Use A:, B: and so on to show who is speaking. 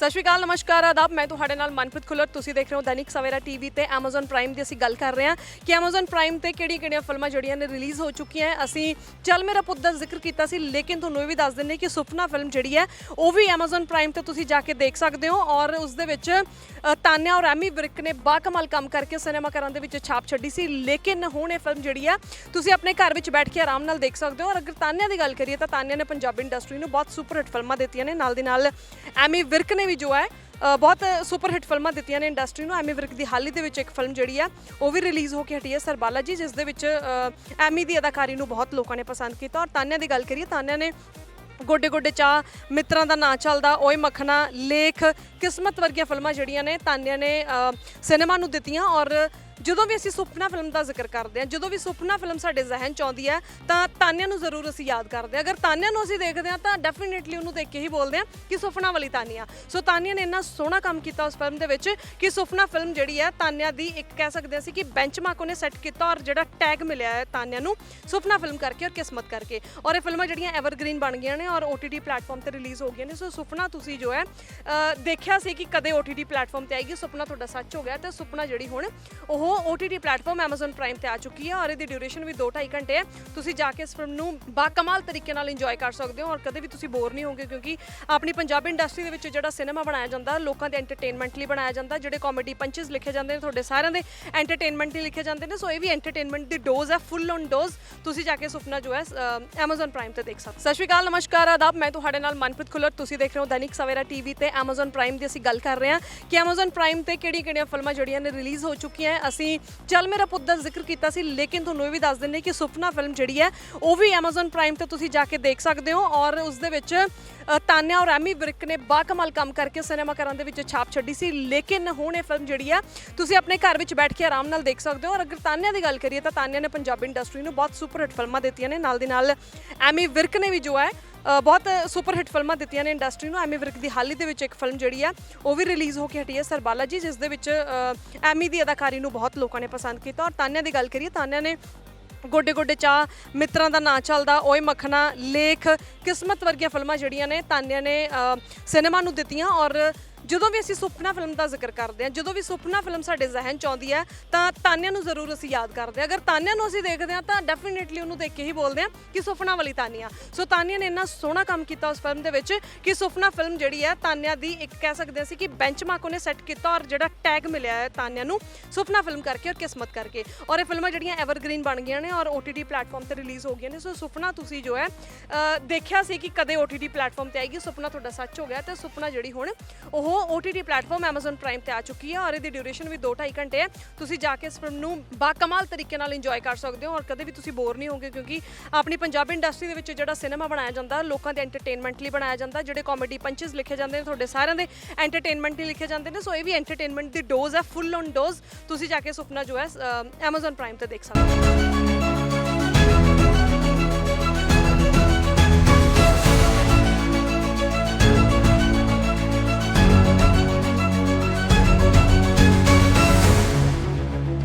A: ਸਤਿ ਸ਼੍ਰੀ ਅਕਾਲ, ਨਮਸਕਾਰ, ਆਦਾਬ। ਮੈਂ ਤੁਹਾਡੇ ਨਾਲ ਮਨਪ੍ਰੀਤ ਖੁੱਲਰ। ਤੁਸੀਂ ਦੇਖ ਰਹੇ ਹੋ ਦੈਨਿਕ ਸਵੇਰਾ ਟੀਵੀ ਤੇ Amazon Prime ਦੀ ਅਸੀਂ ਗੱਲ ਕਰ ਰਹੇ ਹਾਂ ਕਿ Amazon Prime ਤੇ ਕਿਹੜੀਆਂ-ਕਿਹੜੀਆਂ ਫਿਲਮਾਂ ਜਿਹੜੀਆਂ ਨੇ ਰਿਲੀਜ਼ ਹੋ ਚੁੱਕੀਆਂ ਅਸੀਂ ਚੱਲ ਮੇਰਾ ਪੁੱਤ ਦਾ ਜ਼ਿਕਰ ਕੀਤਾ ਸੀ, ਲੇਕਿਨ ਤੁਹਾਨੂੰ ਇਹ ਵੀ ਦੱਸ ਦਿੰਦੇ ਕਿ ਸੁਪਨਾ ਫਿਲਮ ਜਿਹੜੀ ਹੈ, ਉਹ ਵੀ Amazon Prime ਤੇ ਤੁਸੀਂ ਜਾ ਕੇ ਦੇਖ ਸਕਦੇ ਹੋ ਔਰ ਉਸ ਦੇ ਵਿੱਚ ਤਾਨਿਆ ਔਰ ਐਮੀ ਵਿਰਕ ਨੇ ਬਾਕਮਾਲ ਕੰਮ ਕਰਕੇ ਸਿਨੇਮਾ ਘਰਾਂ ਦੇ ਵਿੱਚ ਛਾਪ ਛੱਡੀ ਸੀ। ਲੇਕਿਨ ਹੁਣ ਇਹ ਫਿਲਮ ਜਿਹੜੀ ਹੈ, ਤੁਸੀਂ ਆਪਣੇ ਘਰ ਵਿੱਚ ਬੈਠ ਕੇ ਆਰਾਮ ਨਾਲ ਦੇਖ ਸਕਦੇ ਹੋ ਔਰ ਅਗਰ ਤਾਨਿਆ ਦੀ ਗੱਲ ਕਰੀਏ ਤਾਂ ਤਾਨਿਆ ਨੇ ਪੰਜਾਬੀ ਇੰਡਸਟਰੀ ਨੂੰ ਬਹੁਤ ਸੁਪਰ ਹਿੱਟ ਫਿਲਮਾਂ ਦਿੱਤੀਆਂ ਨੇ। ਨਾਲ ਦੀ ਨਾਲ ਐਮੀ ਵਿਰਕ ਨੇ ਵੀ ਜੋ ਹੈ ਬਹੁਤ ਸੁਪਰ ਹਿੱਟ ਫਿਲਮਾਂ ਦਿੱਤੀਆਂ ਨੇ ਇੰਡਸਟਰੀ ਨੂੰ। ਐਮੀ ਵਿਰਕ ਦੀ ਹਾਲ ਹੀ ਦੇ ਵਿੱਚ ਇੱਕ ਫਿਲਮ ਜਿਹੜੀ ਆ, ਉਹ ਵੀ ਰਿਲੀਜ਼ ਹੋ ਕੇ ਹਟੀ ਹੈ ਸਰਬਾਲਾ ਜੀ, ਜਿਸ ਦੇ ਵਿੱਚ ਐਮੀ ਦੀ ਅਦਾਕਾਰੀ ਨੂੰ ਬਹੁਤ ਲੋਕਾਂ ਨੇ ਪਸੰਦ ਕੀਤਾ। ਔਰ ਤਾਨਿਆ ਦੀ ਗੱਲ ਕਰੀਏ, ਤਾਨਿਆ ਨੇ ਗੋਡੇ ਗੋਡੇ ਚਾ ਮਿੱਤਰਾਂ ਦਾ ਨਾਂ ਚੱਲਦਾ, ਓਏ ਮੱਖਣਾ, ਲੇਖ, ਕਿਸਮਤ ਵਰਗੀਆਂ ਫਿਲਮਾਂ ਜਿਹੜੀਆਂ ਨੇ ਤਾਨਿਆ ਨੇ ਸਿਨੇਮਾ ਨੂੰ ਦਿੱਤੀਆਂ। ਔਰ ਜਦੋਂ ਵੀ ਅਸੀਂ ਸੁਪਨਾ ਫਿਲਮ ਦਾ ਜ਼ਿਕਰ ਕਰਦੇ ਹਾਂ, ਜਦੋਂ ਵੀ ਸੁਪਨਾ ਫਿਲਮ ਸਾਡੇ ਜ਼ਿਹਨ ਚ ਆਉਂਦੀ ਹੈ, ਤਾਂ ਤਾਨਿਆ ਨੂੰ ਜ਼ਰੂਰ ਅਸੀਂ ਯਾਦ ਕਰਦੇ ਹਾਂ। ਅਗਰ ਤਾਨਿਆ ਨੂੰ ਅਸੀਂ ਦੇਖਦੇ ਹਾਂ, ਤਾਂ ਡੈਫੀਨਿਟਲੀ ਉਹਨੂੰ ਦੇਖ ਕੇ ਹੀ ਬੋਲਦੇ ਹਾਂ ਕਿ ਸੁਪਨਾ ਵਾਲੀ ਤਾਨੀਆ ਸੋ ਤਾਨੀਆ ਨੇ ਇੰਨਾ ਸੋਹਣਾ ਕੰਮ ਕੀਤਾ ਉਸ ਫਿਲਮ ਦੇ ਵਿੱਚ ਕਿ ਸੁਪਨਾ ਫਿਲਮ ਜਿਹੜੀ ਹੈ, ਤਾਨਿਆ ਦੀ ਇੱਕ ਕਹਿ ਸਕਦੇ ਹਾਂ ਅਸੀਂ ਕਿ ਬੈਂਚਮਾਰਕ ਉਹਨੇ ਸੈੱਟ ਕੀਤਾ ਔਰ ਜਿਹੜਾ ਟੈਗ ਮਿਲਿਆ ਹੈ ਤਾਨਿਆ ਨੂੰ ਸੁਪਨਾ ਫਿਲਮ ਕਰਕੇ ਔਰ ਕਿਸਮਤ ਕਰਕੇ। ਔਰ ਇਹ ਫਿਲਮਾਂ ਜਿਹੜੀਆਂ ਐਵਰਗ੍ਰੀਨ ਬਣ ਗਈਆਂ ਨੇ ਔਰ OTT ਪਲੇਟਫਾਰਮ ਤੇ ਰਿਲੀਜ਼ ਹੋ ਗਈਆਂ ਨੇ। ਸੋ ਸੁਪਨਾ ਤੁਸੀਂ ਜੋ ਹੈ ਦੇਖਿਆ ਸੀ ਕਿ ਕਦੇ OTT ਪਲੇਟਫਾਰਮ ਤੇ ਆਏਗੀ, ਸੁਪਨਾ ਤੁਹਾਡਾ ਸੱਚ ਹੋ ਗਿਆ ਤੇ ਸੁਪਨਾ ਜਿਹੜੀ ਹੁਣ ਉਹ OTT ਪਲੇਟਫਾਰਮ Amazon Prime ਤੇ ਆ ਚੁੱਕੀ ਹੈ ਔਰ ਇਹਦੀ ਡਿਊਰੇਸ਼ਨ ਵੀ 2.5 ਘੰਟੇ ਹੈ। ਤੁਸੀਂ ਜਾ ਕੇ ਇਸ ਫਿਲਮ ਨੂੰ ਬਾਕਮਾਲ ਤਰੀਕੇ ਨਾਲ ਇੰਜੋਏ ਕਰ ਸਕਦੇ ਹੋ ਔਰ ਕਦੇ ਵੀ ਤੁਸੀਂ ਬੋਰ ਨਹੀਂ ਹੋਗੇ ਕਿਉਂਕਿ ਆਪਣੀ ਪੰਜਾਬੀ ਇੰਡਸਟਰੀ ਦੇ ਵਿੱਚ ਜਿਹੜਾ ਸਿਨੇਮਾ ਬਣਾਇਆ ਜਾਂਦਾ ਲੋਕਾਂ ਦੇ ਐਂਟਰਟੇਨਮੈਂਟ ਲਈ ਬਣਾਇਆ ਜਾਂਦਾ ਜਿਹੜੇ ਕਾਮੇਡੀ ਪੰਚਸ ਲਿਖੇ ਜਾਂਦੇ ਨੇ ਤੁਹਾਡੇ ਸਾਰਿਆਂ ਦੇ ਐਂਟਰਟੇਨਮੈਂਟ ਲਈ ਲਿਖੇ ਜਾਂਦੇ ਨੇ ਸੋ ਇਹ ਵੀ ਐਂਟਰਟੇਨਮੈਂਟ ਦੀ ਡੋਜ਼ ਹੈ ਫੁੱਲ ਔਨ ਡੋਜ਼ ਤੁਸੀਂ ਜਾ ਕੇ ਸੁਪਨਾ ਜੋ ਹੈ ਅ, Amazon Prime ਤੇ ਦੇਖ ਸਕਦੇ ਹੋ। ਸਤਿ ਸ਼੍ਰੀ ਅਕਾਲ ਨਮਸਕਾਰ ਆਦਾਬ। ਮੈਂ ਤੁਹਾਡੇ ਨਾਲ ਮਨਪ੍ਰੀਤ ਖੁੱਲਰ। ਤੁਸੀਂ ਦੇਖ ਰਹੇ ਹੋ ਦੈਨਿਕ ਸਵੇਰਾ ਟੀਵੀ ਤੇ Amazon Prime ਦੀ ਅਸੀਂ ਗੱਲ ਕਰ ਰਹੇ ਹਾਂ ਕਿ Amazon Prime ਤੇ ਕਿਹੜੀਆਂ-ਕਿਹੜੀਆਂ ਫਿਲਮਾਂ ਜਿਹੜੀਆਂ ਨੇ ਰਿਲੀਜ਼ ਹੋ ਚੁੱਕੀਆਂ ਹੈ। ਅਸੀਂ ਚੱਲ ਮੇਰਾ ਪੁੱਤ ਦਾ ਜ਼ਿਕਰ ਕੀਤਾ ਸੀ, ਲੇਕਿਨ ਤੁਹਾਨੂੰ ਇਹ ਵੀ ਦੱਸ ਦਿੰਦੇ ਕਿ ਸੁਪਨਾ ਫਿਲਮ ਜਿਹੜੀ ਹੈ, ਉਹ ਵੀ Amazon Prime ਤੇ ਤੁਸੀਂ ਜਾ ਕੇ ਦੇਖ ਸਕਦੇ ਹੋ ਔਰ ਉਸ ਦੇ ਵਿੱਚ ਤਾਨਿਆ ਔਰ ਐਮੀ ਵਿਰਕ ਨੇ ਬਾਕਮਾਲ ਕੰਮ ਕਰਕੇ ਸਿਨੇਮਾ ਘਰਾਂ ਦੇ ਵਿੱਚ ਛਾਪ ਛੱਡੀ ਸੀ। ਲੇਕਿਨ ਹੁਣ ਇਹ ਫਿਲਮ ਜਿਹੜੀ ਹੈ, ਤੁਸੀਂ ਆਪਣੇ ਘਰ ਵਿੱਚ ਬੈਠ ਕੇ ਆਰਾਮ ਨਾਲ ਦੇਖ ਸਕਦੇ ਹੋ ਔਰ ਅਗਰ ਤਾਨਿਆ ਦੀ ਗੱਲ ਕਰੀਏ ਤਾਂ ਤਾਨਿਆ ਨੇ ਪੰਜਾਬੀ ਇੰਡਸਟਰੀ ਨੂੰ ਬਹੁਤ ਸੁਪਰ ਹਿੱਟ ਫਿਲਮਾਂ ਦਿੱਤੀਆਂ ਨੇ। ਨਾਲ ਦੀ ਨਾਲ ਐਮੀ ਵਿਰਕ ਨੇ ਵੀ ਜੋ ਹੈ ਬਹੁਤ ਸੁਪਰ ਹਿੱਟ ਫਿਲਮਾਂ ਦਿੱਤੀਆਂ ਨੇ ਇੰਡਸਟਰੀ ਨੂੰ। ਐਮੀ ਵਿਰਕ ਦੀ ਹਾਲ ਹੀ ਦੇ ਵਿੱਚ ਇੱਕ ਫਿਲਮ ਜਿਹੜੀ ਆ, ਉਹ ਵੀ ਰਿਲੀਜ਼ ਹੋ ਕੇ ਹਟੀ ਹੈ ਸਰਬਾਲਾ ਜੀ, ਜਿਸ ਦੇ ਵਿੱਚ ਐਮੀ ਦੀ ਅਦਾਕਾਰੀ ਨੂੰ ਬਹੁਤ ਲੋਕਾਂ ਨੇ ਪਸੰਦ ਕੀਤਾ। ਔਰ ਤਾਨਿਆ ਦੀ ਗੱਲ ਕਰੀਏ, ਤਾਨਿਆ ਨੇ ਗੋਡੇ ਗੋਡੇ ਚਾ ਮਿੱਤਰਾਂ ਦਾ ਨਾਂ ਚੱਲਦਾ, ਓਏ ਮੱਖਣਾ, ਲੇਖ, ਕਿਸਮਤ ਵਰਗੀਆਂ ਫਿਲਮਾਂ ਜਿਹੜੀਆਂ ਨੇ ਤਾਨਿਆ ਨੇ ਸਿਨੇਮਾ ਨੂੰ ਦਿੱਤੀਆਂ। ਔਰ ਜਦੋਂ ਵੀ ਅਸੀਂ ਸੁਪਨਾ ਫਿਲਮ ਦਾ ਜ਼ਿਕਰ ਕਰਦੇ ਹਾਂ, ਜਦੋਂ ਵੀ ਸੁਪਨਾ ਫਿਲਮ ਸਾਡੇ ਜ਼ਿਹਨ ਚ ਆਉਂਦੀ ਹੈ, ਤਾਂ ਤਾਨਿਆ ਨੂੰ ਜ਼ਰੂਰ ਅਸੀਂ ਯਾਦ ਕਰਦੇ ਹਾਂ। ਅਗਰ ਤਾਨਿਆ ਨੂੰ ਅਸੀਂ ਦੇਖਦੇ ਹਾਂ, ਤਾਂ ਡੈਫੀਨਿਟਲੀ ਉਹਨੂੰ ਦੇਖ ਕੇ ਹੀ ਬੋਲਦੇ ਹਾਂ ਕਿ ਸੁਪਨਾ ਵਾਲੀ ਤਾਨਿਆ। ਸੋ ਤਾਨਿਆ ਨੇ ਇੰਨਾ ਸੋਹਣਾ ਕੰਮ ਕੀਤਾ ਉਸ ਫਿਲਮ ਦੇ ਵਿੱਚ ਕਿ ਸੁਪਨਾ ਫਿਲਮ ਜਿਹੜੀ ਹੈ, ਤਾਨਿਆ ਦੀ ਇੱਕ ਕਹਿ ਸਕਦੇ ਅਸੀਂ ਕਿ ਬੈਂਚਮਾਰਕ ਉਹਨੇ ਸੈੱਟ ਕੀਤਾ ਔਰ ਜਿਹੜਾ ਟੈਗ ਮਿਲਿਆ ਹੈ ਤਾਨਿਆ ਨੂੰ ਸੁਪਨਾ ਫਿਲਮ ਕਰਕੇ ਔਰ ਕਿਸਮਤ ਕਰਕੇ। ਔਰ ਇਹ ਫਿਲਮਾਂ ਜਿਹੜੀਆਂ ਐਵਰਗ੍ਰੀਨ ਬਣ ਗਈਆਂ ਨੇ ਔਰ OTT ਪਲੇਟਫਾਰਮ ਤੇ ਰਿਲੀਜ਼ ਹੋ ਗਈਆਂ ਨੇ। ਸੋ ਸੁਪਨਾ ਤੁਸੀਂ ਜੋ ਹੈ ਦੇਖਿਆ ਸੀ ਕਿ ਕਦੇ OTT ਪਲੇਟਫਾਰਮ ਤੇ ਆਏਗੀ, ਸੁਪਨਾ ਤੁਹਾਡਾ ਸੱਚ ਹੋ ਗਿਆ ਤੇ ਸੁਪਨਾ ਜਿਹੜੀ ਹੁਣ ਉਹ ਉਹ OTT ਪਲੇਟਫਾਰਮ Amazon Prime ਤੇ ਆ ਚੁੱਕੀ ਹੈ ਔਰ ਇਹਦੀ ਡਿਊਰੇਸ਼ਨ ਵੀ 2.5 ਘੰਟੇ ਹੈ ਤੁਸੀਂ ਜਾ ਕੇ ਇਸ ਫਿਲਮ ਨੂੰ ਬਾਕਮਾਲ ਤਰੀਕੇ ਨਾਲ ਇੰਜੋਏ ਕਰ ਸਕਦੇ ਹੋ ਔਰ ਕਦੇ ਵੀ ਤੁਸੀਂ ਬੋਰ ਨਹੀਂ ਹੋਗੇ ਕਿਉਂਕਿ ਆਪਣੀ ਪੰਜਾਬੀ ਇੰਡਸਟਰੀ ਦੇ ਵਿੱਚ ਜਿਹੜਾ ਸਿਨੇਮਾ ਬਣਾਇਆ ਜਾਂਦਾ ਲੋਕਾਂ ਦੇ ਐਂਟਰਟੇਨਮੈਂਟ ਲਈ ਬਣਾਇਆ ਜਾਂਦਾ ਜਿਹੜੇ ਕਾਮੇਡੀ ਪੰਚਸ ਲਿਖੇ ਜਾਂਦੇ ਨੇ ਤੁਹਾਡੇ ਸਾਰਿਆਂ ਦੇ ਐਂਟਰਟੇਨਮੈਂਟ ਲਈ ਲਿਖੇ ਜਾਂਦੇ ਨੇ ਸੋ ਇਹ ਵੀ ਐਂਟਰਟੇਨਮੈਂਟ ਦੀ ਡੋਜ਼ ਹੈ ਫੁੱਲ ਔਨ ਡੋਜ਼ ਤੁਸੀਂ ਜਾ ਕੇ ਸੁਪਨਾ ਜੋ ਹੈ ਅ, Amazon Prime ਤੇ ਦੇਖ ਸਕਦੇ ਹੋ।